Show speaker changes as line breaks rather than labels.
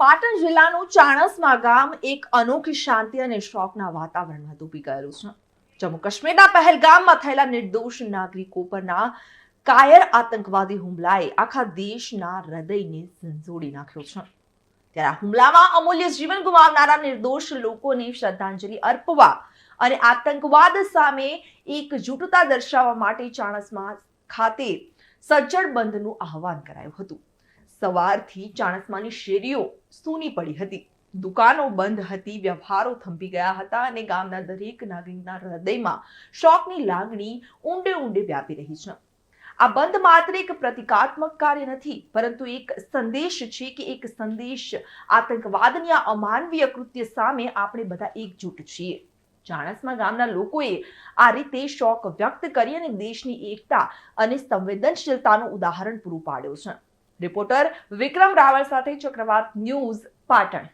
પાટણ જિલ્લાનું ચાણસમા ગામ એક અનોખી શાંતિ અને શોકના વાતાવરણમાં ડૂબી ગયેલું છે. જમ્મુ કાશ્મીરના પહેલગામમાં થયેલા નિર્દોષ નાગરિકો પરના કાયર આતંકવાદી હુમલાએ આખા દેશના હૃદયને ઝંઝોડી નાખ્યો છે. ત્યારે હુમલામાં અમૂલ્ય જીવન ગુમાવનારા નિર્દોષ લોકોને શ્રદ્ધાંજલિ અર્પવા અને આતંકવાદ સામે એકજૂટતા દર્શાવવા માટે ચાણસમા ખાતે સજ્જડ બંધનું આહવાન કરાયું હતું. સવારથી ચાણસ્માની શેરીઓ સૂની પડી હતી. દુકાનો બંધ હતી, વ્યવહારો થંભી ગયા હતા અને ગામના દરેક નાગરિકના હૃદયમાં શોકની લાગણી ઊંડે ઊંડે વ્યાપી રહી છે. આ બંધ માત્ર એક પ્રતિકાત્મક કાર્ય નથી, પરંતુ એક સંદેશ છે કે એક સંદેશ આતંકવાદની આ અમાનવીય કૃત્ય સામે આપણે બધા એકજૂટ છીએ. ચાણસમાં ગામના લોકોએ આ રીતે શોક વ્યક્ત કરી અને દેશની એકતા અને સંવેદનશીલતાનું ઉદાહરણ પૂરું પાડ્યું છે. રિપોર્ટર વિક્રમ રાવળ સાથે ચક્રવાત ન્યૂઝ પાટણ.